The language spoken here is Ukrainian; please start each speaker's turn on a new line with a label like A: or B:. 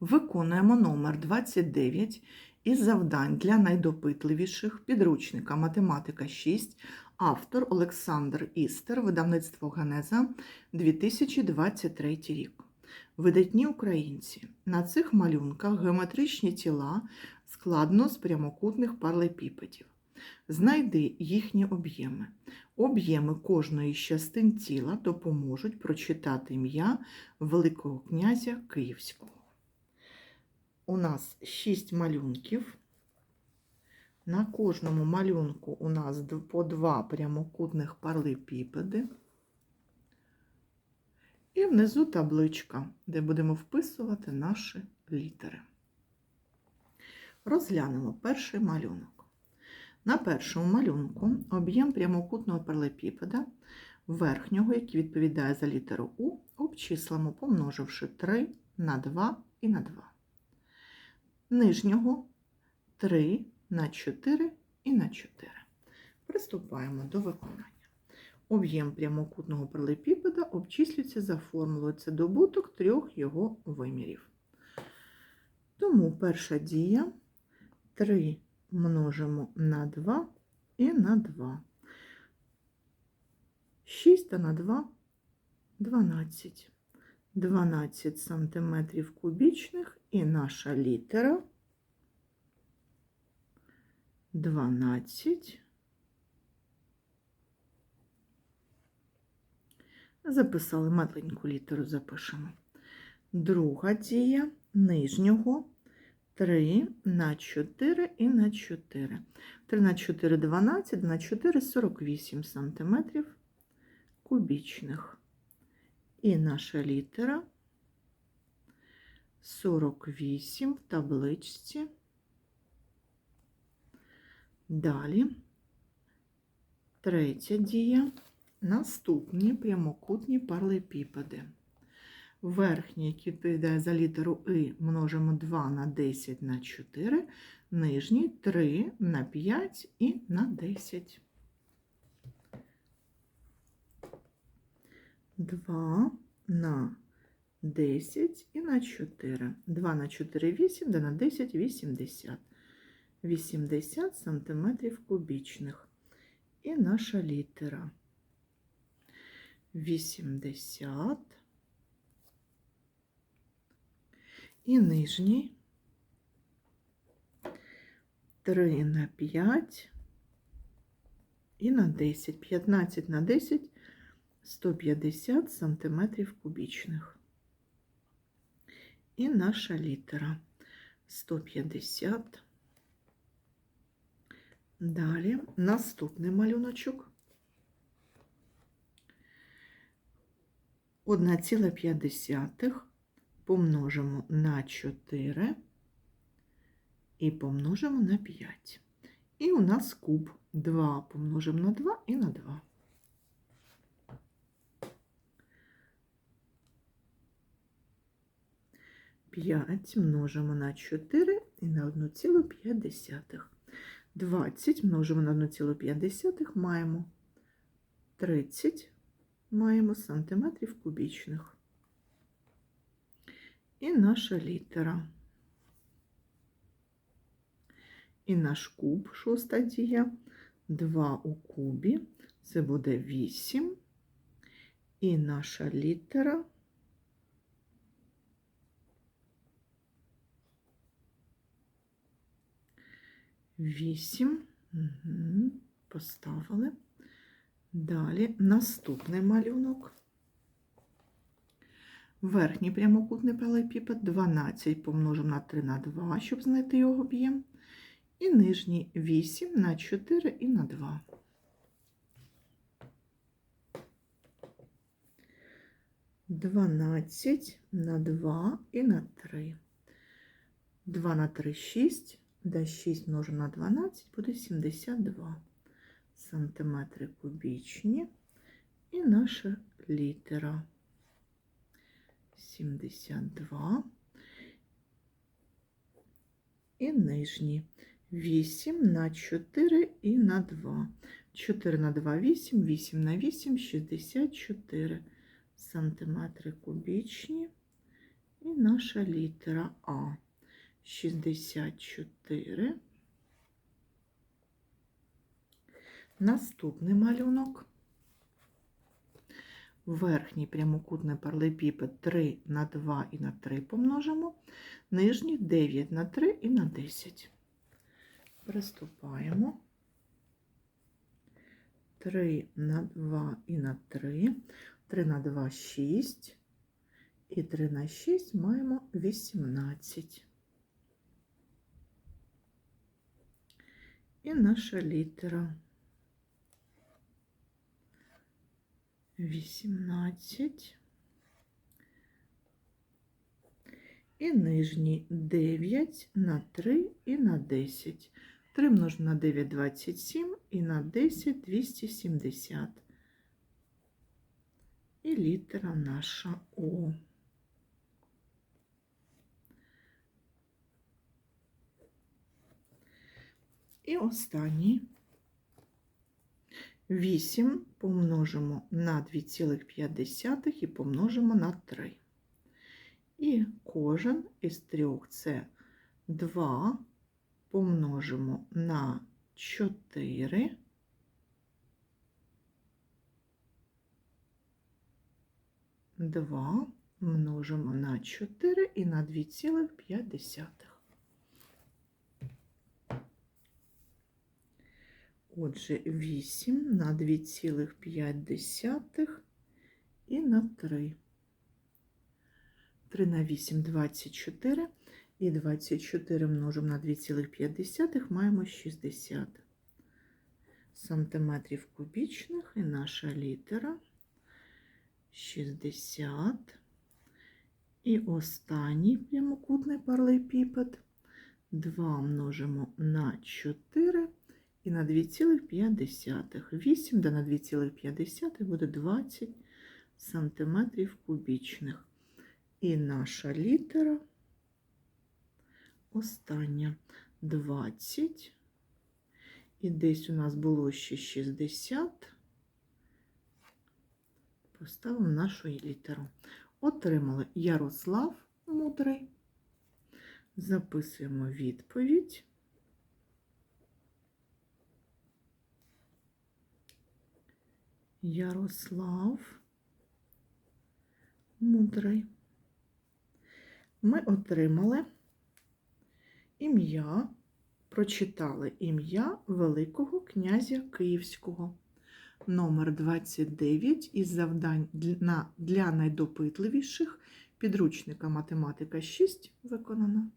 A: Виконуємо номер 29 із завдань для найдопитливіших підручника Математика 6, автор Олександр Істер, видавництво Генеза 2023 рік. Видатні українці. На цих малюнках геометричні тіла складно з прямокутних паралепіпедів. Знайди їхні об'єми. Об'єми кожної з частин тіла допоможуть прочитати ім'я Великого князя Київського. У нас 6 малюнків. На кожному малюнку у нас по два прямокутних паралепіпеди. І внизу табличка, де будемо вписувати наші літери. Розглянемо перший малюнок. На першому малюнку об'єм прямокутного паралепіпеда верхнього, який відповідає за літеру У, обчислимо, помноживши 3 на 2 і на 2. Нижнього 3 на 4 і на 4. Приступаємо до виконання. Об'єм прямокутного паралепіпеда обчислюється за формулою. Це добуток трьох його вимірів. Тому перша дія 3 множимо на 2 і на 2. 6 та на 2 12. 12 сантиметрів кубічних і наша літера 12. Записали маленьку літеру, запишемо. Друга дія нижнього 3 на 4 і на 4. 3 на 4 – 12, на 4 – 48 сантиметрів кубічних. І наша літера 48 в табличці. Далі третя дія. Наступні прямокутні паралепіпеди. Верхній, який відповідає за літеру И, множимо 2 на 10 на 4, нижній 3 на 5 і на 10. 2 на 10 і на 4. 2 на 4 – 8, да на 10 – 80. 80 сантиметрів кубічних. І наша літера. 80. І нижній 3 на 5 і на 10. 15 на 10 150 сантиметрів кубічних. І наша літера 150. Далі наступний малюночок. 1,5 помножимо на 4 і помножимо на 5. І у нас куб 2 помножимо на 2 і на 2. П'ять множимо на 4 і на 1,5. 20 множимо на 1,5 маємо 30 маємо сантиметрів кубічних. І наша літера. І наш куб, шоста дія, 2 у кубі, це буде 8. І наша літера. Вісім. Угу. Поставили. Далі наступний малюнок. Верхній прямокутний паралепіпед 12 помножимо на 3 на 2, щоб знайти його об'єм. І нижній 8 на 4 і на 2. Дванадцять на 2 і на 3. 2 на 3 – 6, да 6 множимо на 12 буде 72 сантиметри кубічні і наша літера 72 і нижні 8 на 4 і на 2. 4 на 2 – 8, 8 на 8 – 64 сантиметри кубічні. І наша літера А 64. Наступний малюнок. Верхній прямокутний паралепіпед 3 на 2 і на 3 помножимо. Нижній 9 на 3 і на 10. Приступаємо. 3 на 2 і на 3. 3 на 2 6. І 3 на 6 маємо 18. І наша літера 18. І нижній 9 на 3 і на 10. 3 множимо на 9 27 і на 10 270. І літера наша О. І останній 8 помножимо на 2,5 і помножимо на 3. І кожен із трьох це 2 помножимо на 4. Два множимо на 4 і на 2,5. Отже, 8 на 2,5 і на 3. 3 на 8 – 24. І 24 множимо на 2,5 маємо 60 сантиметрів кубічних. І наша літера 60. І останній прямокутний паралепіпед 2 множимо на 4 і на 2,5. 8 да на 2,5 буде 20 сантиметрів кубічних. І наша літера остання 20. І десь у нас було ще 60. Поставимо нашу літеру. Отримали Ярослав Мудрий. Записуємо відповідь. Ярослав Мудрий. Ми отримали ім'я, прочитали ім'я Великого князя Київського. Номер 29 із завдань для, найдопитливіших підручника математика 6 виконано.